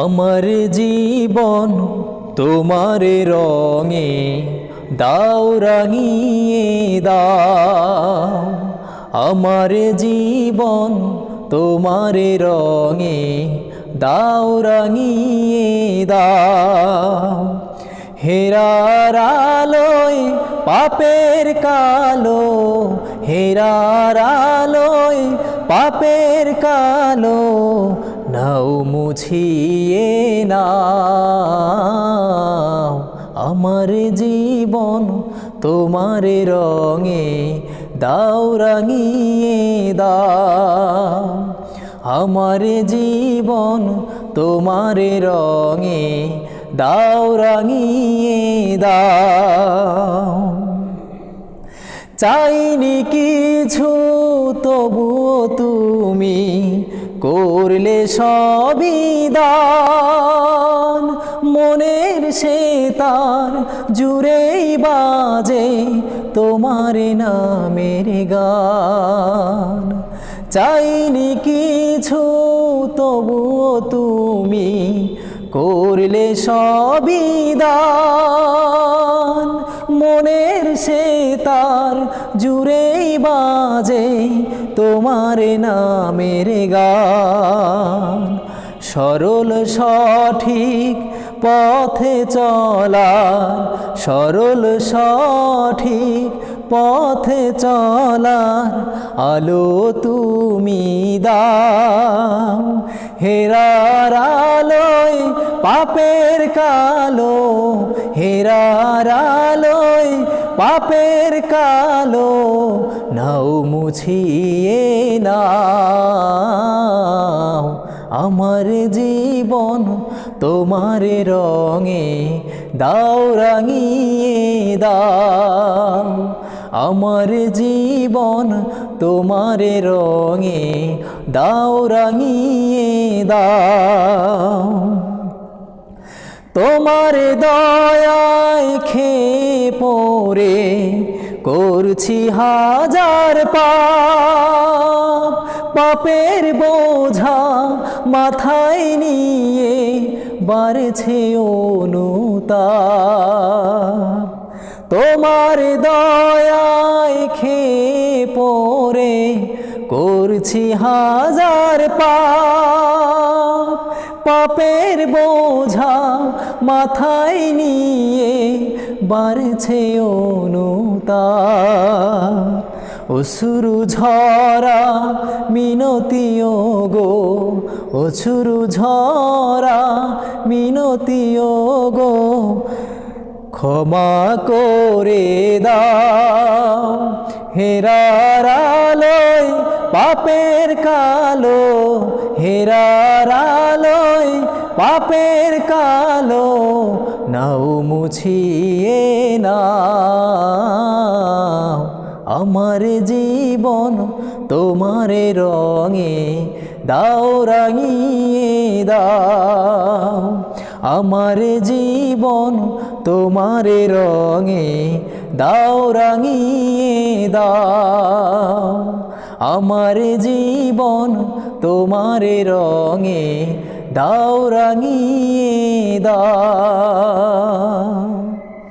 আমার জীবন তোমার রঙে দাও রাঙিয়ে দাও। আমার জীবন তোমার রঙে দাও রাঙিয়ে দাও। হেরার আলোয় পাপের কালো, হেরার আলোয় পাপের কালো নাও মুছিয়ে নাও। আমার জীবন তোমার রঙে দাও, রাঙিয়ে দাও। আমার জীবন তোমার রঙে দাও, রাঙিয়ে দাও। চাইনি কিছু তবুও তুমি করলে সবই দান। মনের সে তার জুড়েই বাজে তোমার নামের গান। চাইনি কিছু, তবুও তুমি করলে সবই দান। মনের সে তার জুড়েই বাজে তোমার নামের গান। সরল সঠিক পথে চলা সরল সঠিক পথে চলার আলো তুমি দাও। হেরার আলোয় পাপের কালো, হেরার আলোয় পাপের কালো নাও, মুছিয়ে নাও। আমার জীবন তোমার রঙে দাও, রাঙিয়ে দাও। আমার জীবন তোমার রঙে দাও, রাঙিয়ে দাও। তোমার দয়ায় খেয়ে পড়ে করছি হাজার পাপ, পাপের বোঝা মাথায় নিয়ে বাড়ছে অনুতাপ। তোমার দয়ায় খেয়ে পরে করছি হাজার পাপ। পাপের বোঝা মাথায় নিয়ে বাড়ছে অনুতাপ। অসুরু ঝরা মিনতিও গো অসুরু ঝরা মিনতিও গো ক্ষমা করে দাও। হেরার পাপের কালো হেরার আলোয়, পাপের কালো, নাও মুছিয়ে নাও। আমার জীবন তোমার রঙে, দাও রাঙিয়ে দাও। আমার জীবন তোমার রঙে, দাও রাঙিয়ে দাও। আমার জীবন তোমার রঙে দাও রাঙিয়ে দাও।